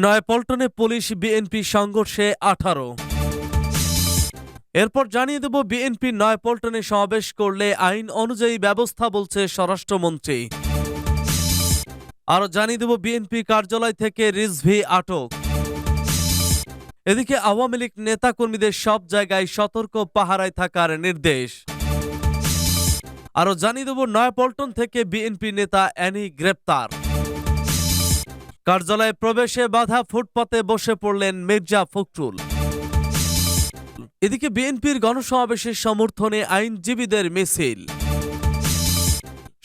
নয়াপল্টনে police BNP সংঘর্ষে আঠারো। এরপর জানিয়ে দেব বিএনপি নয়পল্টনে সমাবেশ করলে আইন অনুযায়ী ব্যবস্থা বলছে স্বরাষ্ট্রমন্ত্রী। আরও জানিয়ে দেব বিএনপি কার্যালয় থেকে রিজভি আটক। এদিকে আওয়ামী লীগ নেতাকর্মীদের সব জায়গায় সতর্ক পাহারায় থাকার নির্দেশ। আরও জানিয়ে দেব নয়াপল্টন থেকে বিএনপি নেতা অ্যানি গ্রেপ্তার। কার্যালয়ে প্রবেশে বাধা ফুটপাতে বসে পড়লেন মির্জা ফখরুল। এদিকে বিএনপির গণসমাবেশের সমর্থনে আইনজীবীদের মিছিল।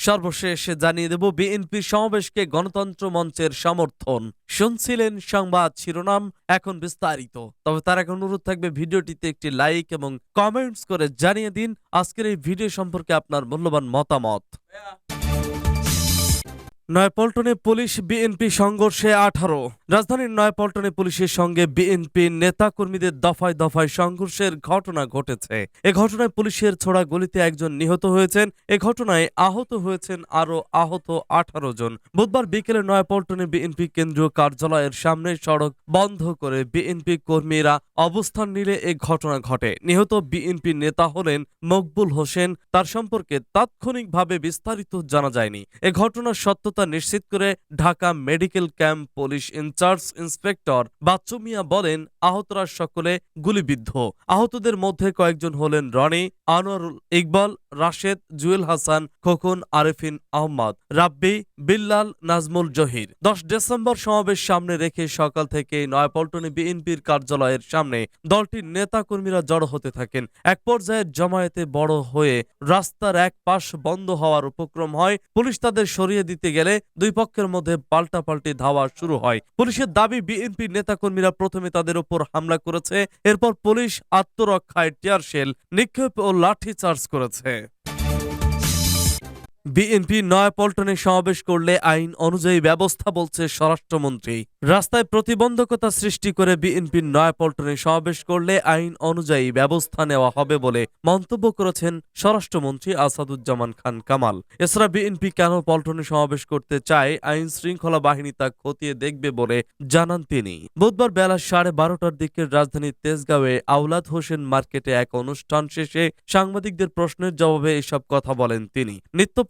সর্বশেষ জানিয়ে দেব, বিএনপির সমাবেশকে গণতন্ত্র মঞ্চের সমর্থন। শুনছিলেন সংবাদ শিরোনাম, এখন বিস্তারিত। তবে তার এখন অনুরোধ থাকবে, ভিডিওটিতে একটি লাইক এবং কমেন্টস করে জানিয়ে দিন। আজকের এই ভিডিও সম্পর্কে আপনার মূল্যবান মতামত। নয়াপল্টনে পুলিশ বিএনপি সংঘর্ষে আঠারো। রাজধানীর নয়াপল্টনে পুলিশের সঙ্গে বিএনপি নেতাকর্মীদের দফায় দফায় সংঘর্ষের ঘটনা ঘটেছে। এ ঘটনায় পুলিশের ছোড়া গুলিতে একজন নিহত হয়েছেন। এ ঘটনায় আহত হয়েছেন আরও আহত আঠারো জন। বুধবার বিকেলে নয়াপল্টনে বিএনপি কেন্দ্রীয় কার্যালয়ের সামনে সড়ক বন্ধ করে বিএনপি কর্মীরা অবস্থান নিলে এ ঘটনা ঘটে। নিহত বিএনপি নেতা হলেন মকবুল হোসেন। তার সম্পর্কে তাৎক্ষণিকভাবে বিস্তারিত জানা যায়নি। এ ঘটনার সত্যতা নিশ্চিত করে Dhaka medical camp police incharge inspector Bachchu Mia বলেন, আহতরা সকলে গুলিবিদ্ধ। আহতদের মধ্যে কয়েকজন হলেন রনি, আনোয়ারুল ইকবাল, রাশেদ, জুয়েল হাসান, খোকন, আরেফিন আহমদ, রাব্বি, বিল্লাল, নাজমুল জহির। দশ ডিসেম্বর সমাবেশ সামনে রেখে সকাল থেকে নয়াপল্টনে বিএনপির কার্যালয়ের সামনে দলটির নেতাকর্মীরা জড়ো হতে থাকেন। এক পর্যায়ে জমায়েতে বড় হয়ে রাস্তার এক পাশ বন্ধ হওয়ার উপক্রম হয়। পুলিশ তাদের সরিয়ে দিতে গেলে দুই পক্ষের মধ্যে পাল্টাপাল্টি ধাওয়া শুরু হয়। পুলিশের দাবি, বিএনপি নেতাকর্মীরা প্রথমে তাদের উপর হামলা করেছে, এরপর পুলিশ আত্মরক্ষায় টিয়ার শেল নিক্ষেপ ও লাঠি চার্জ করেছে। বিএনপি নয়াপল্টনে সমাবেশ করলে আইন অনুযায়ী ব্যবস্থা বলছে স্বরাষ্ট্রমন্ত্রী। রাস্তায় প্রতিবন্ধকতা সৃষ্টি করে বিএনপির নয়াপল্টনে সমাবেশ করলে আইন অনুযায়ী ব্যবস্থা নেওয়া হবে বলে মন্তব্য করেছেন স্বরাষ্ট্রমন্ত্রী আসাদুজ্জামান খান কামাল। এছাড়া বিএনপি কেন পল্টনে সমাবেশ করতে চায়, আইন শৃঙ্খলা বাহিনী তা খতিয়ে দেখবে বলে জানান তিনি। বুধবার বেলা সাড়ে বারোটার দিকে রাজধানীর তেজগাঁওয়ে আওলাদ হোসেন মার্কেটে এক অনুষ্ঠান শেষে সাংবাদিকদের প্রশ্নের জবাবে এসব কথা বলেন তিনি।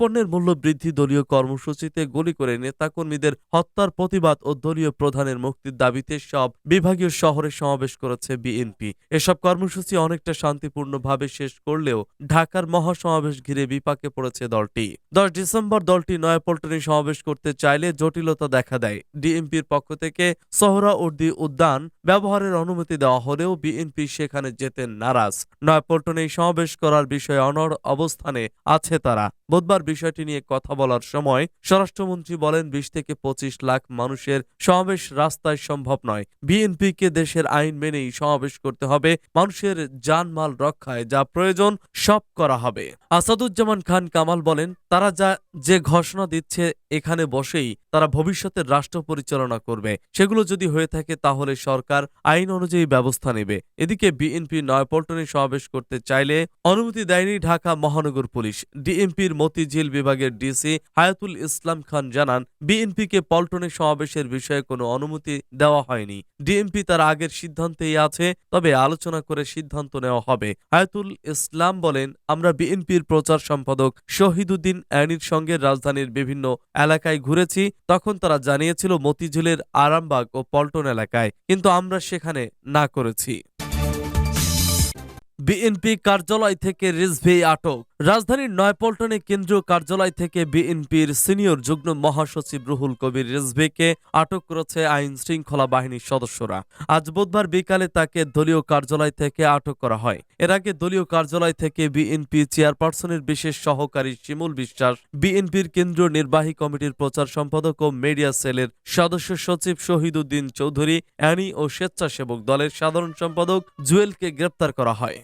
নিত্যপণ্যের মূল্য বৃদ্ধি দলীয় কর্মসূচিতে গুলি করে নেতাকর্মীদের হত্যার প্রতিবাদ ও দলীয় প্রধানের মুক্তির দাবিতে সব বিভাগীয় শহরে সমাবেশ করেছে বিএনপি। এসব কর্মসূচি অনেকটা শান্তিপূর্ণভাবে শেষ করলেও ঢাকার মহাসমাবেশ ঘিরে বিপাকে পড়েছে দলটি। দশ ডিসেম্বর দলটি নয়াপল্টনে সমাবেশ করতে চাইলে জটিলতা দেখা দেয়। ডিএমপির পক্ষ থেকে সোহরাওয়ার্দী উদ্যান ব্যবহারের অনুমতি দেওয়া হলেও বিএনপি সেখানে যেতে নারাজ। নয়াপল্টনে সমাবেশ করার বিষয়ে অনড় অবস্থানে আছে তারা। বুধবার বিষয়টি নিয়ে কথা বলার সময় স্বরাষ্ট্রমন্ত্রী বলেন, বিশ থেকে পঁচিশ লাখ মানুষের সমাবেশ রাস্তায় সম্ভব নয়। বিএনপিকে দেশের আইন মেনেই সমাবেশ করতে হবে, মানুষের জানমাল রক্ষায় যা প্রয়োজন সব করা হবে। আসাদুজ্জামান খান কামাল বলেন, তারা যা, যে ঘোষণা দিচ্ছে এখানে বসেই তারা ভবিষ্যতের রাষ্ট্র পরিচালনা করবে। সেগুলো যদি হয়ে থাকে তাহলে সরকার আইন অনুযায়ী ব্যবস্থা নেবে। এদিকে বিএনপি নয়াপল্টনে সমাবেশ করতে চাইলে অনুমতি দেয়নি ঢাকা মহানগর পুলিশ। ডিএমপির মতিঝিল বিভাগের ডিসি হায়াতুল ইসলাম খান জানান, বিএনপিকে পল্টনে সমাবেশের বিষয়ে কোনো অনুমতি দেওয়া হয়নি। ডিএমপি তার আগের সিদ্ধান্তেই আছে, তবে আলোচনা করে সিদ্ধান্ত নেওয়া হবে। হায়াতুল ইসলাম বলেন, আমরা বিএনপির প্রচার সম্পাদক শহীদুদ্দিন অ্যানির সঙ্গে রাজধানীর বিভিন্ন এলাকায় ঘুরেছি, তখন তারা জানিয়েছিল মতিঝিলের আরামবাগ ও পল্টন এলাকায়, কিন্তু আমরা সেখানে না করেছি। বিএনপি কার্যালয় থেকে রিজভি আটক। রাজধানীর নয়পল্টনে কেন্দ্রীয় কার্যালয় থেকে বিএনপির সিনিয়র যুগ্ম মহাসচিব রুহুল কবির রিজভিকে আটক করেছে আইন শৃঙ্খলা বাহিনীর সদস্যরা। আজ বুধবার বিকালে তাকে দলীয় কার্যালয় থেকে আটক করা হয়। এর আগে দলীয় কার্যালয় থেকে বিএনপি চেয়ারপারসনের বিশেষ সহকারী শিমুল বিশ্বাস, বিএনপির কেন্দ্রীয় নির্বাহী কমিটির প্রচার সম্পাদক ও মিডিয়া সেলের সদস্য সচিব শহীদুদ্দিন চৌধুরী, অ্যানি ও স্বেচ্ছাসেবক দলের সাধারণ সম্পাদক জুয়েলকে গ্রেপ্তার করা হয়।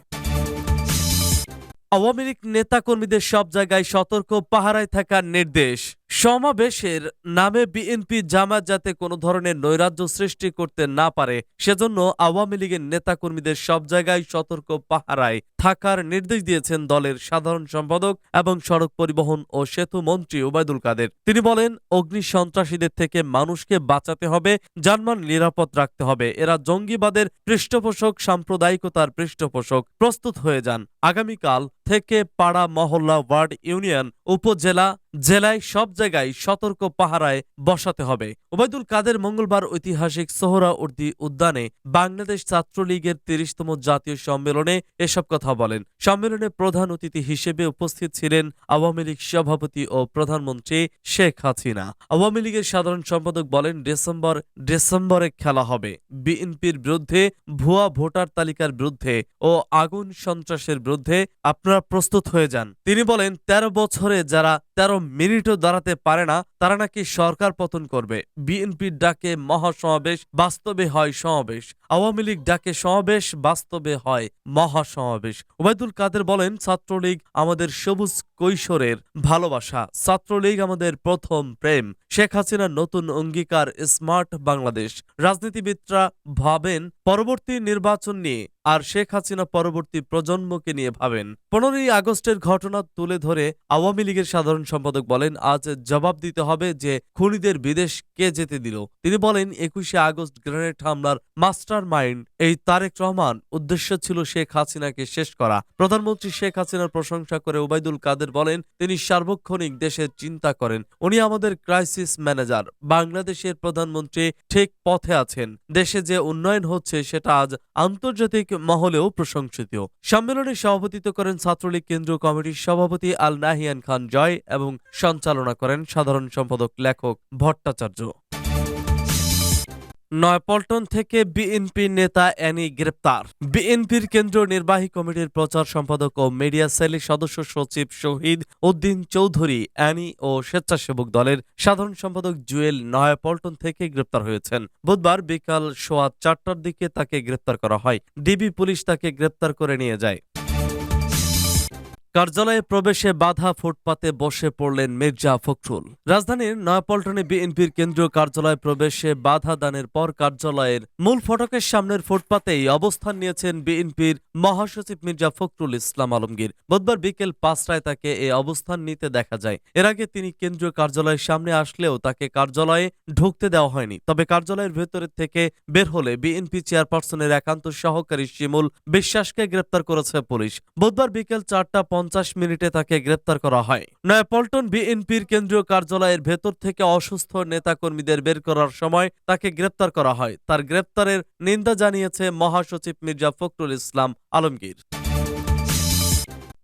আওয়ামী লীগ নেতাকর্মীদের সব জায়গায় সতর্ক পাহারায় থাকার নির্দেশ। সমাবেশের নামে বিএনপি জামাত যাতে কোনো ধরনের নৈরাজ্য সৃষ্টি করতে না পারে, সেজন্য আওয়ামী লীগের নেতাকর্মীদের সব জায়গায় সতর্ক পাহারায় থাকার নির্দেশ দিয়েছেন দলের সাধারণ সম্পাদক এবং সড়ক পরিবহন ও সেতু মন্ত্রী ওবায়দুল কাদের। তিনি বলেন, অগ্নি সন্ত্রাসীদের থেকে মানুষকে বাঁচাতে হবে, যানবাহন নিরাপদ রাখতে হবে। এরা জঙ্গিবাদের পৃষ্ঠপোষক, সাম্প্রদায়িকতার পৃষ্ঠপোষক। প্রস্তুত হয়ে যান। আগামীকাল থেকে পাড়া মহল্লা ওয়ার্ড ইউনিয়ন, উপজেলা, জেলায় সব জায়গায় সতর্ক পাহারায় বসাতে হবে। ওবায়দুল কাদের মঙ্গলবার ঐতিহাসিক সোহরা সোহরাওয়ার্দী উদ্যানে বাংলাদেশ ছাত্রলীগের তিরিশতম জাতীয় সম্মেলনে এসব কথা বলেন। সম্মেলনে প্রধান অতিথি হিসেবে উপস্থিত ছিলেন আওয়ামী লীগ সভাপতি ও প্রধানমন্ত্রী শেখ হাসিনা। আওয়ামী লীগের সাধারণ সম্পাদক বলেন, ডিসেম্বর, ডিসেম্বরে খেলা হবে। বিএনপির বিরুদ্ধে, ভুয়া ভোটার তালিকার বিরুদ্ধে ও আগুন সন্ত্রাসের বিরুদ্ধে আপনারা প্রস্তুত হয়ে যান। তিনি বলেন ১৩ বছরে যারা তেরো মিনিটও দাঁড়াতে পারে না, তারা নাকি সরকার পতন করবে। বিএনপির ডাকে মহাসমাবেশ, বাস্তবে হয় সমাবেশ। আওয়ামী লীগ ডাকে সমাবেশ, বাস্তবে হয় মহাসমাবেশ। ওবায়দুল কাদের বলেন ছাত্রলীগ আমাদের সবুজ কৈশোরের ভালোবাসা। ছাত্রলীগ আমাদের প্রথম প্রেম। শেখ হাসিনার নতুন অঙ্গীকার স্মার্ট বাংলাদেশ। রাজনীতিবিদরা ভাবেন, পরবর্তী নির্বাচন নিয়ে আর শেখ হাসিনা পরবর্তী প্রজন্মকে নিয়ে ভাবেন। পনেরোই আগস্টের ঘটনা তুলে ধরে আওয়ামী লীগের সাধারণ সম্পাদক বলেন, আজ জবাব দিতে হবে যে খুনিদের বিদেশ কে যেতে দিল? তিনি বলেন, একুশে আগস্ট গ্রেনেড হামলার মাস্টার মাইন্ড এই তারেক রহমান উদ্দেশ্য ছিল শেখ হাসিনাকে শেষ করা। প্রধানমন্ত্রী শেখ হাসিনার প্রশংসা করে ওবায়দুল কাদের বলেন, তিনি সার্বক্ষণিক দেশের চিন্তা করেন। উনি আমাদের ক্রাইসিস ম্যানেজার। বাংলাদেশের প্রধানমন্ত্রী ঠিক পথে আছেন। দেশে যে উন্নয়ন হচ্ছে, সেটা আজ আন্তর্জাতিক মহলেও প্রশংসিত। সম্মেলনে সভাপতিত্ব করেন ছাত্রলীগ কেন্দ্রীয় কমিটির সভাপতি আল নাহিয়ান খান জয় এবং সঞ্চালনা করেন সাধারণ সম্পাদক, লেখক ভট্টাচার্য। নয়পল্টন থেকে বিএনপি নেতা অ্যানি গ্রেপ্তার। বিএনপির কেন্দ্রীয় নির্বাহী কমিটির প্রচার সম্পাদক ও মিডিয়া সেলের সদস্য সচিব শহীদ উদ্দিন চৌধুরী অ্যানি ও স্বেচ্ছাসেবক দলের সাধারণ সম্পাদক জুয়েল নয়াপল্টন থেকে গ্রেপ্তার হয়েছেন। বুধবার বিকাল সোয়া চারটার দিকে তাকে গ্রেপ্তার করা হয়। ডিবি পুলিশ তাকে গ্রেপ্তার করে নিয়ে যায়। কার্যালয়ে প্রবেশে বাধা ফুটপাতে বসে পড়লেন মির্জা ফখরুল। রাজধানীর নয়াপল্টনে বিএনপির কেন্দ্রীয় কার্যালয়ে প্রবেশে বাধা দানের পর কার্যালয়ের মূল ফটকের সামনের ফুটপাতেই অবস্থান নিয়েছেন বিএনপির মহাসচিব মির্জা ফখরুল ইসলাম আলমগীর। বুধবার বিকেল পাঁচটায় তাকে এই অবস্থান নিতে দেখা যায়। এর আগে তিনি কেন্দ্রীয় কার্যালয়ের সামনে আসলেও তাকে কার্যালয়ে ঢুকতে দেওয়া হয়নি। তবে কার্যালয়ের ভেতরে থেকে বের হলে বিএনপি চেয়ারপারসনের একান্ত সহকারী শিমুল বিশ্বাসকে গ্রেপ্তার করেছে পুলিশ। বুধবার বিকেল চারটা পঞ্চাশ মিনিটে তাকে গ্রেপ্তার করা হয়। নয়াপল্টন বিএনপির কেন্দ্রীয় কার্যালয়ের ভেতর থেকে অসুস্থ নেতাকর্মীদের বের করার সময় তাকে গ্রেপ্তার করা হয়। তার গ্রেপ্তারের নিন্দা জানিয়েছে মহাসচিব মির্জা ফখরুল ইসলাম আলমগীর।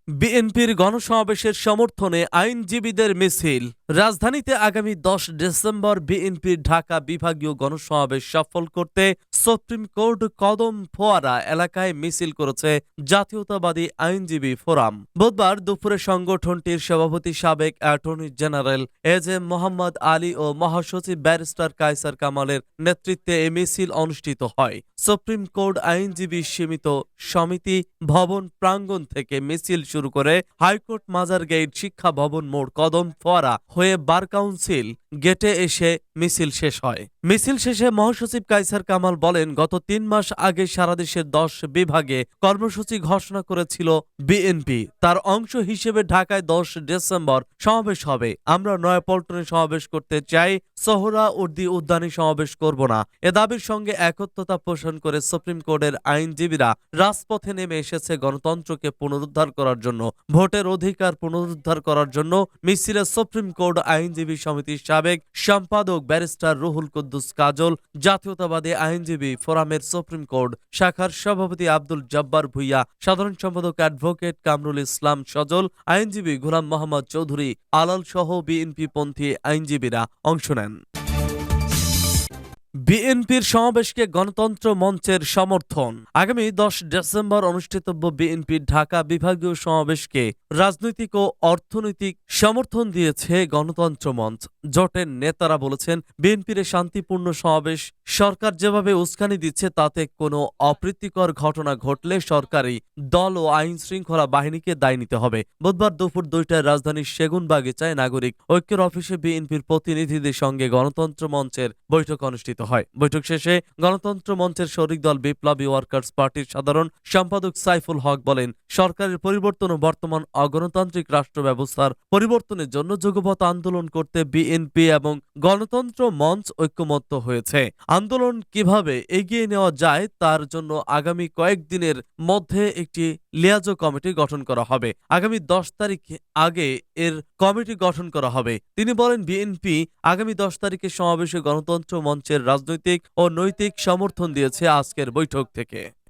বিএনপির গণসমাবেশের সমর্থনে আইনজীবীদের মিছিল। রাজধানীতে আগামী দশ ডিসেম্বর বিএনপির ঢাকা বিভাগীয় গণসমাবেশ সফল করতে সুপ্রিম কোর্ট কদম ফোয়ারা এলাকায় মিছিল করেছে জাতীয়তাবাদী আইনজীবী ফোরাম। বুধবার দুপুরে সংগঠনটির সভাপতি সাবেক attorney general A J M Mohammad Ali ও মহাসচিব ব্যারিস্টার কায়সার কামালের নেতৃত্বে এ মিছিল অনুষ্ঠিত হয়। সুপ্রিম কোর্ট আইনজীবী সীমিত সমিতি ভবন প্রাঙ্গণ থেকে মিছিল শুরু করে হাইকোর্ট মাজার গেট শিক্ষা ভবন মোড় কদম ফোয়ারা হয়ে বার কাউন্সিল গেটে এসে মিছিল শেষ হয়। মিছিল শেষে মহাসচিব কাইসার কামাল বলেন, গত তিন মাস আগে সারা দেশের দশ বিভাগে কর্মসূচি ঘোষণা করেছিল বিএনপি। তার অংশ হিসেবে ঢাকায় দশ ডিসেম্বর সমাবেশ হবে। আমরা নয়াপল্টনে সমাবেশ করতে চাই, সোহরা উর্দি উদ্যানে সমাবেশ করব না। এ দাবির সঙ্গে একত্রতা পোষণ করে সুপ্রিম কোর্টের আইনজীবীরা রাজপথে নেমে এসেছে গণতন্ত্রকে পুনরুদ্ধার করার জন্য। ভোটের অধিকার পুনরুদ্ধার করার জন্য মিছিলে সুপ্রিম কোর্ট আইনজীবী সমিতির সাবেক সম্পাদক ব্যারিস্টার রুহুল কুদ্দুস কাজল, জাতীয়তাবাদী আইনজীবী ফোরামের সুপ্রিম কোর্ট, শাখার সভাপতি আব্দুল জব্বার ভুইয়া, সাধারণ সম্পাদক অ্যাডভোকেট কামরুল ইসলাম সজল, আইনজীবী গোলাম মোহাম্মদ চৌধুরী, আলাল সহ বিএনপি পন্থী আইনজীবীরা অংশ নেন। বিএনপির সমাবেশকে গণতন্ত্র মঞ্চের সমর্থন। আগামী দশ ডিসেম্বর অনুষ্ঠিতব্য বিএনপির ঢাকা বিভাগীয় সমাবেশকে রাজনৈতিক ও অর্থনৈতিক সমর্থন দিয়েছে গণতন্ত্র মঞ্চ। জোটের নেতারা বলেছেন, বিএনপির শান্তিপূর্ণ সমাবেশ সরকার যেভাবে উস্কানি দিচ্ছে, তাতে কোনো অপ্রীতিকর ঘটনা ঘটলে সরকারি দল ও আইন শৃঙ্খলা বাহিনীকে দায় নিতে হবে। বুধবার দুপুর দুইটায় রাজধানীর সেগুনবাগিচায় নাগরিক ঐক্যের অফিসে বিএনপির প্রতিনিধিদের সঙ্গে গণতন্ত্র মঞ্চের বৈঠক অনুষ্ঠিত হয়। বৈঠক শেষে গণতন্ত্র মঞ্চের শরিক দল বিপ্লবী ওয়ার্কার্স পার্টির সাধারণ সম্পাদক সাইফুল হক বলেন, সরকারের পরিবর্তন ও বর্তমান অগণতান্ত্রিক রাষ্ট্র ব্যবস্থার পরিবর্তনের জন্য যুগপথ আন্দোলন করতে বিএনপি এবং গণতন্ত্র মঞ্চ ঐক্যমত্য হয়েছে। আন্দোলন কীভাবে এগিয়ে নেওয়া যায় তার জন্য আগামী কয়েকদিনের মধ্যে একটি লিয়াজো কমিটি গঠন করা হবে। আগামী দশ তারিখ আগে এর কমিটি গঠন করা হবে। তিনি বলেন, বিএনপি আগামী দশ তারিখে সমাবেশে গণতন্ত্র মঞ্চের রাজনৈতিক ও নৈতিক সমর্থন দিয়েছে আজকের বৈঠক থেকে।